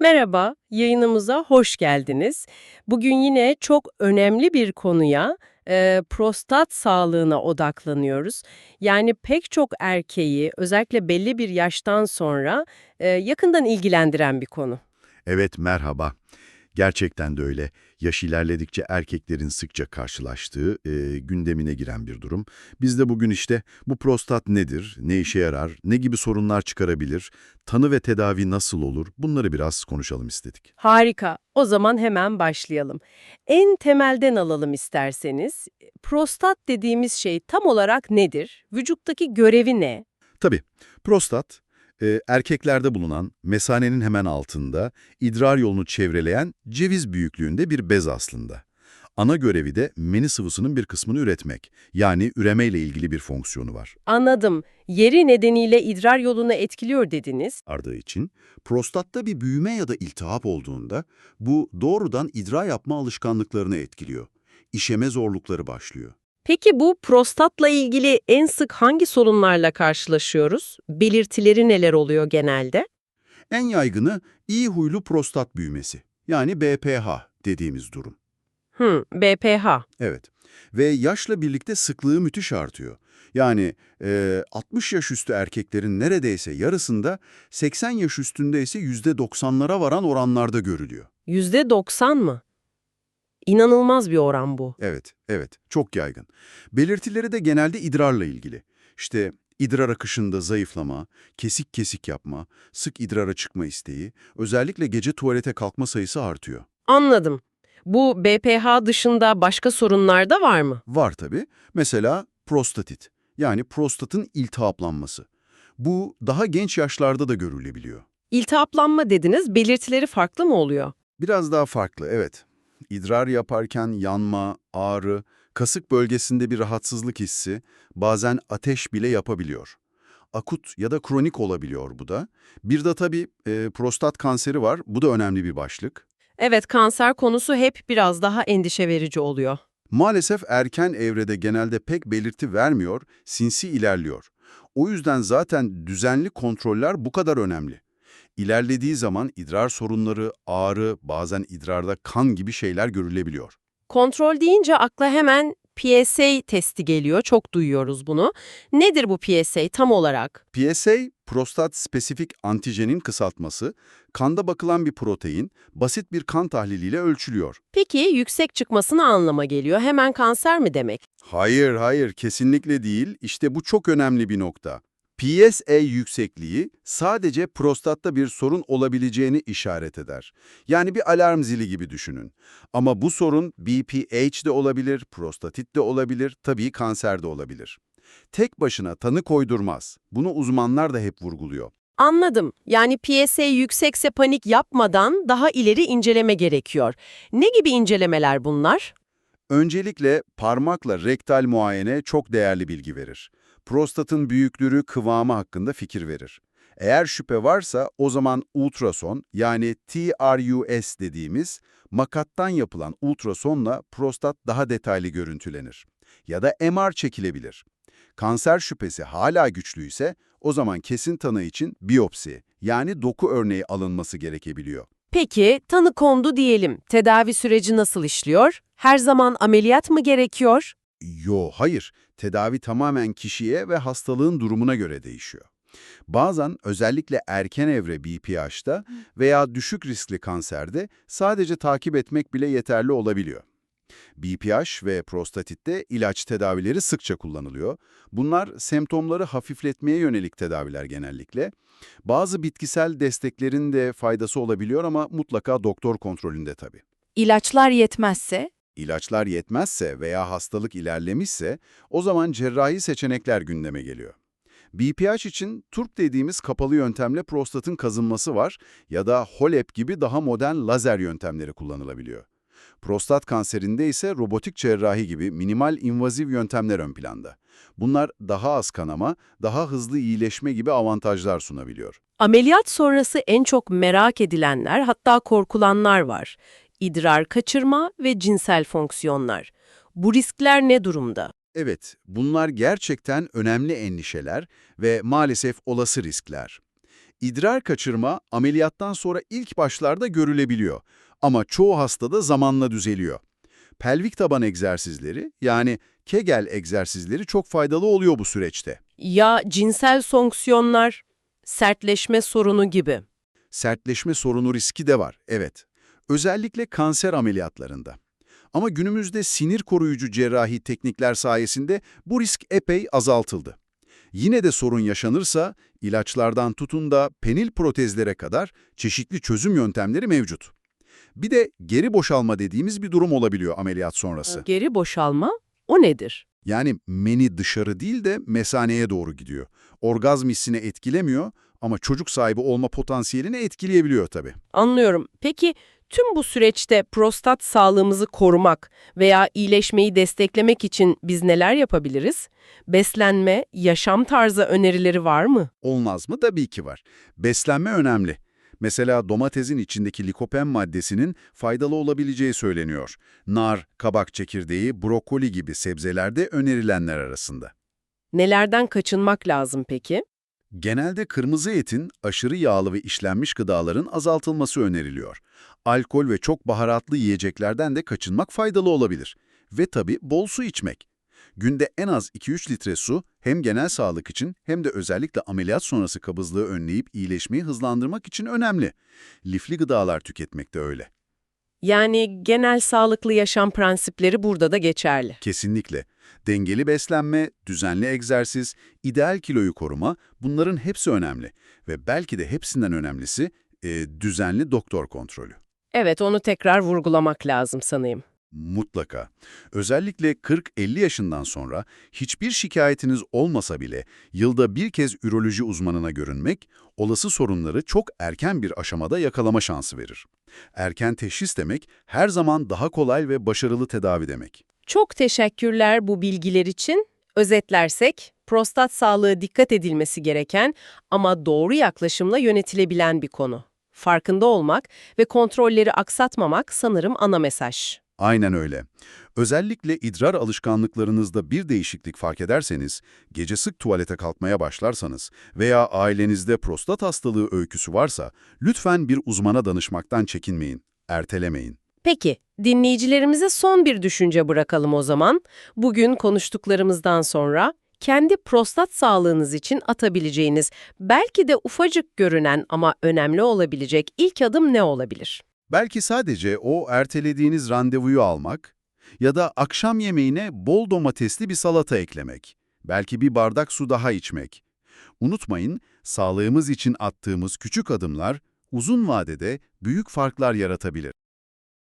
Merhaba, yayınımıza hoş geldiniz. Bugün yine çok önemli bir konuya, e, prostat sağlığına odaklanıyoruz. Yani pek çok erkeği, özellikle belli bir yaştan sonra e, yakından ilgilendiren bir konu. Evet, merhaba. Gerçekten de öyle. Yaş ilerledikçe erkeklerin sıkça karşılaştığı, e, gündemine giren bir durum. Biz de bugün işte bu prostat nedir, ne işe yarar, ne gibi sorunlar çıkarabilir, tanı ve tedavi nasıl olur bunları biraz konuşalım istedik. Harika, o zaman hemen başlayalım. En temelden alalım isterseniz. Prostat dediğimiz şey tam olarak nedir? Vücuttaki görevi ne? Tabii, prostat, e, erkeklerde bulunan mesanenin hemen altında idrar yolunu çevreleyen ceviz büyüklüğünde bir bez aslında. Ana görevi de meni sıvısının bir kısmını üretmek, yani üremeyle ilgili bir fonksiyonu var. Anladım. Yeri nedeniyle idrar yolunu etkiliyor dediniz. ardığı için prostatta bir büyüme ya da iltihap olduğunda bu doğrudan idrar yapma alışkanlıklarını etkiliyor. İşeme zorlukları başlıyor. Peki bu prostatla ilgili en sık hangi sorunlarla karşılaşıyoruz? Belirtileri neler oluyor genelde? En yaygını iyi huylu prostat büyümesi yani BPH dediğimiz durum. Hmm, BPH. Evet ve yaşla birlikte sıklığı müthiş artıyor. Yani e, 60 yaş üstü erkeklerin neredeyse yarısında 80 yaş üstünde ise %90'lara varan oranlarda görülüyor. %90 mı? İnanılmaz bir oran bu. Evet, evet. Çok yaygın. Belirtileri de genelde idrarla ilgili. İşte idrar akışında zayıflama, kesik kesik yapma, sık idrara çıkma isteği, özellikle gece tuvalete kalkma sayısı artıyor. Anladım. Bu BPH dışında başka sorunlar da var mı? Var tabii. Mesela prostatit, yani prostatın iltihaplanması. Bu daha genç yaşlarda da görülebiliyor. İltihaplanma dediniz, belirtileri farklı mı oluyor? Biraz daha farklı, evet. İdrar yaparken yanma, ağrı, kasık bölgesinde bir rahatsızlık hissi, bazen ateş bile yapabiliyor. Akut ya da kronik olabiliyor bu da. Bir de tabii e, prostat kanseri var, bu da önemli bir başlık. Evet, kanser konusu hep biraz daha endişe verici oluyor. Maalesef erken evrede genelde pek belirti vermiyor, sinsi ilerliyor. O yüzden zaten düzenli kontroller bu kadar önemli. İlerlediği zaman idrar sorunları, ağrı, bazen idrarda kan gibi şeyler görülebiliyor. Kontrol deyince akla hemen PSA testi geliyor. Çok duyuyoruz bunu. Nedir bu PSA tam olarak? PSA, prostat spesifik antijenin kısaltması, kanda bakılan bir protein, basit bir kan tahliliyle ölçülüyor. Peki yüksek çıkmasına anlama geliyor. Hemen kanser mi demek? Hayır, hayır, kesinlikle değil. İşte bu çok önemli bir nokta. PSA yüksekliği sadece prostatta bir sorun olabileceğini işaret eder. Yani bir alarm zili gibi düşünün. Ama bu sorun BPH de olabilir, prostatit de olabilir, tabii kanser de olabilir. Tek başına tanı koydurmaz. Bunu uzmanlar da hep vurguluyor. Anladım. Yani PSA yüksekse panik yapmadan daha ileri inceleme gerekiyor. Ne gibi incelemeler bunlar? Öncelikle parmakla rektal muayene çok değerli bilgi verir. Prostatın büyüklüğü, kıvamı hakkında fikir verir. Eğer şüphe varsa o zaman ultrason yani TRUS dediğimiz makattan yapılan ultrasonla prostat daha detaylı görüntülenir. Ya da MR çekilebilir. Kanser şüphesi hala güçlüyse o zaman kesin tanı için biyopsi yani doku örneği alınması gerekebiliyor. Peki tanı kondu diyelim. Tedavi süreci nasıl işliyor? Her zaman ameliyat mı gerekiyor? Yo, hayır. Tedavi tamamen kişiye ve hastalığın durumuna göre değişiyor. Bazen özellikle erken evre BPH'da veya düşük riskli kanserde sadece takip etmek bile yeterli olabiliyor. BPH ve prostatitte ilaç tedavileri sıkça kullanılıyor. Bunlar semptomları hafifletmeye yönelik tedaviler genellikle. Bazı bitkisel desteklerin de faydası olabiliyor ama mutlaka doktor kontrolünde tabii. İlaçlar yetmezse, İlaçlar yetmezse veya hastalık ilerlemişse o zaman cerrahi seçenekler gündeme geliyor. BPH için TURP dediğimiz kapalı yöntemle prostatın kazınması var ya da HOLEP gibi daha modern lazer yöntemleri kullanılabiliyor. Prostat kanserinde ise robotik cerrahi gibi minimal invaziv yöntemler ön planda. Bunlar daha az kanama, daha hızlı iyileşme gibi avantajlar sunabiliyor. Ameliyat sonrası en çok merak edilenler hatta korkulanlar var. İdrar kaçırma ve cinsel fonksiyonlar. Bu riskler ne durumda? Evet, bunlar gerçekten önemli endişeler ve maalesef olası riskler. İdrar kaçırma ameliyattan sonra ilk başlarda görülebiliyor ama çoğu hastada zamanla düzeliyor. Pelvik taban egzersizleri yani Kegel egzersizleri çok faydalı oluyor bu süreçte. Ya cinsel fonksiyonlar, sertleşme sorunu gibi. Sertleşme sorunu riski de var, evet. Özellikle kanser ameliyatlarında. Ama günümüzde sinir koruyucu cerrahi teknikler sayesinde bu risk epey azaltıldı. Yine de sorun yaşanırsa ilaçlardan tutun da penil protezlere kadar çeşitli çözüm yöntemleri mevcut. Bir de geri boşalma dediğimiz bir durum olabiliyor ameliyat sonrası. Geri boşalma, o nedir? Yani meni dışarı değil de mesaneye doğru gidiyor. Orgazm hissini etkilemiyor ama çocuk sahibi olma potansiyelini etkileyebiliyor tabii. Anlıyorum. Peki tüm bu süreçte prostat sağlığımızı korumak veya iyileşmeyi desteklemek için biz neler yapabiliriz? Beslenme, yaşam tarzı önerileri var mı? Olmaz mı? Tabii ki var. Beslenme önemli. Mesela domatesin içindeki likopen maddesinin faydalı olabileceği söyleniyor. Nar, kabak çekirdeği, brokoli gibi sebzelerde önerilenler arasında. Nelerden kaçınmak lazım peki? Genelde kırmızı etin, aşırı yağlı ve işlenmiş gıdaların azaltılması öneriliyor. Alkol ve çok baharatlı yiyeceklerden de kaçınmak faydalı olabilir. Ve tabii bol su içmek. Günde en az 2-3 litre su hem genel sağlık için hem de özellikle ameliyat sonrası kabızlığı önleyip iyileşmeyi hızlandırmak için önemli. Lifli gıdalar tüketmek de öyle. Yani genel sağlıklı yaşam prensipleri burada da geçerli. Kesinlikle. Dengeli beslenme, düzenli egzersiz, ideal kiloyu koruma bunların hepsi önemli. Ve belki de hepsinden önemlisi e, düzenli doktor kontrolü. Evet, onu tekrar vurgulamak lazım sanayım. Mutlaka. Özellikle 40-50 yaşından sonra hiçbir şikayetiniz olmasa bile yılda bir kez üroloji uzmanına görünmek, olası sorunları çok erken bir aşamada yakalama şansı verir. Erken teşhis demek her zaman daha kolay ve başarılı tedavi demek. Çok teşekkürler bu bilgiler için. Özetlersek, prostat sağlığı dikkat edilmesi gereken ama doğru yaklaşımla yönetilebilen bir konu. Farkında olmak ve kontrolleri aksatmamak sanırım ana mesaj. Aynen öyle. Özellikle idrar alışkanlıklarınızda bir değişiklik fark ederseniz, gece sık tuvalete kalkmaya başlarsanız veya ailenizde prostat hastalığı öyküsü varsa lütfen bir uzmana danışmaktan çekinmeyin, ertelemeyin. Peki, dinleyicilerimize son bir düşünce bırakalım o zaman. Bugün konuştuklarımızdan sonra kendi prostat sağlığınız için atabileceğiniz, belki de ufacık görünen ama önemli olabilecek ilk adım ne olabilir? Belki sadece o ertelediğiniz randevuyu almak ya da akşam yemeğine bol domatesli bir salata eklemek. Belki bir bardak su daha içmek. Unutmayın, sağlığımız için attığımız küçük adımlar uzun vadede büyük farklar yaratabilir.